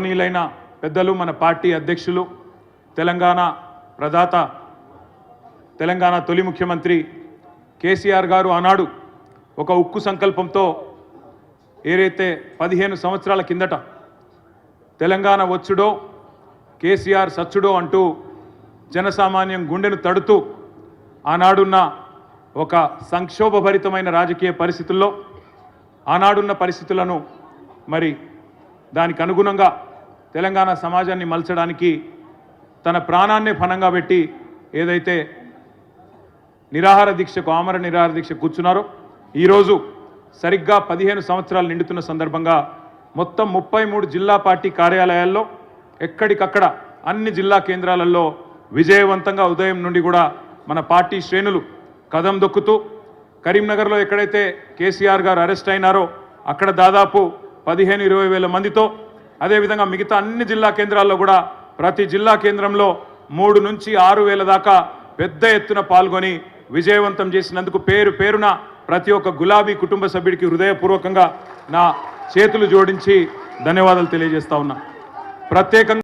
గౌరవనీయులైన పెద్దలు మన పార్టీ అధ్యక్షులు తెలంగాణ ప్రదాత తెలంగాణ తొలి ముఖ్యమంత్రి కేసీఆర్ గారు ఆనాడు ఒక ఉక్కు సంకల్పంతో ఏదైతే పదిహేను సంవత్సరాల కిందట తెలంగాణ వచ్చుడో కేసీఆర్ సచ్చుడో అంటూ జనసామాన్యం గుండెను తడుతూ ఆనాడున్న ఒక సంక్షోభభరితమైన రాజకీయ పరిస్థితుల్లో ఆనాడున్న పరిస్థితులను మరి దానికి అనుగుణంగా తెలంగాణ సమాజాన్ని మలచడానికి తన ప్రాణాన్నే ఫణంగా పెట్టి ఏదైతే నిరాహార దీక్షకు ఆమర నిరాహార దీక్ష కూర్చున్నారో ఈరోజు సరిగ్గా పదిహేను సంవత్సరాలు నిండుతున్న సందర్భంగా మొత్తం ముప్పై మూడు జిల్లా పార్టీ కార్యాలయాల్లో ఎక్కడికక్కడ అన్ని జిల్లా కేంద్రాలలో విజయవంతంగా ఉదయం నుండి కూడా మన పార్టీ శ్రేణులు కదం దొక్కుతూ కరీంనగర్లో ఎక్కడైతే కేసీఆర్ గారు అరెస్ట్ అయినారో అక్కడ దాదాపు పదిహేను ఇరవై వేల మందితో అదేవిధంగా మిగతా అన్ని జిల్లా కేంద్రాల్లో కూడా ప్రతి జిల్లా కేంద్రంలో మూడు నుంచి ఆరు వేల దాకా పెద్ద ఎత్తున పాల్గొని విజయవంతం చేసినందుకు పేరు పేరున ప్రతి ఒక్క గులాబీ కుటుంబ సభ్యుడికి హృదయపూర్వకంగా నా చేతులు జోడించి ధన్యవాదాలు తెలియజేస్తా ఉన్నా. ప్రత్యేకంగా